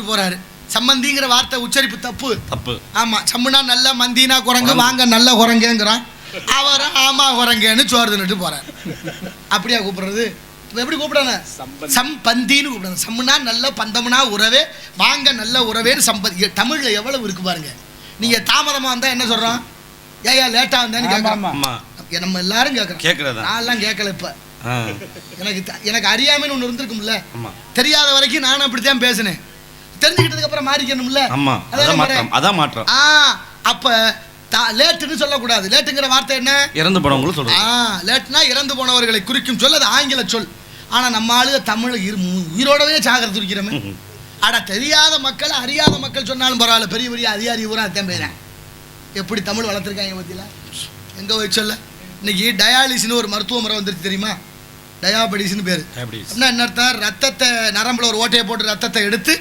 சாப்பிட்டு போறாரு. சம்மந்திங்கிற வார்த்தை உச்சரிப்பு தப்பு. தப்பு. ஆமா சம்முனா நல்ல மந்தினா குரங்கு. வாங்க நல்ல குரங்குங்கிறான். அவர் ஆமா குரங்குன்னு சோறு தின்னுட்டு போறார். அப்படியா கூப்பிடுறது? எப்படி கூப்பிடாங்க சம்பந்தி. சம்பந்தின்னு கூப்பிடுறாங்க சம்முனா நல்ல பந்தம்னா உறவே வாங்க நல்ல உறவேன்னு சம்பந்தி. தமிழ்ல எவ்வளவு இருக்கு பாருங்க. நீங்க தாமதமா வந்தா என்ன சொல்றோம்? ஏயா லேட்டா வந்தேன்னு. ஆமா நம்ம எல்லாரும் கேட்கறோம் கேக்குறதா? நான்லாம் கேட்கல இப்ப. எனக்கு எனக்கு அறியாமைன்னு ஒன்று இருந்திருக்கும்ல. தெரியாத வரைக்கும் நானும் அப்படித்தான் பேசினேன். தெரிஞ்சுக்கிட்டதுக்கு அப்புறம் மாறிக்கணும்ல? ஆமா அதானே அதான் முறை? மாற்றம் அதான் மாற்றம். ஆ அப்ப லேட்டுன்னு சொல்லக்கூடாது. லேட்டுங்கிற வார்த்தை என்ன? இறந்து போனவங்களும் ஆ சொல்றது லேட்னா இறந்து போனவர்களை குறிக்கும் சொல் அது ஆங்கில சொல். ஆனா நம்ம ஆளுக தமிழ் உயிரோடவே சாகர துடிக்கிறோமே. ம்ஹும். அட தெரியாத மக்கள் அறியாத மக்கள் சொன்னாலும் பரவாயில்ல. பெரிய பெரிய அதிகாரி பூரா அத்தான் போயிறேன். எப்படி தமிழ் வளர்த்துருக்காங்க பத்தியில எங்க போய் சொல்ல? இன்னைக்கு டயாலிசிஸ்னு ஒரு மருத்துவ முறை வந்துருச்சு தெரியுமா? டயாபடிஸ்னு பேர். அப்படின்னா என்ன அர்த்தம்? ரத்தத்தை நரம்புல ஒரு ஓட்டையை போட்டு ரத்தத்தை எடுத்து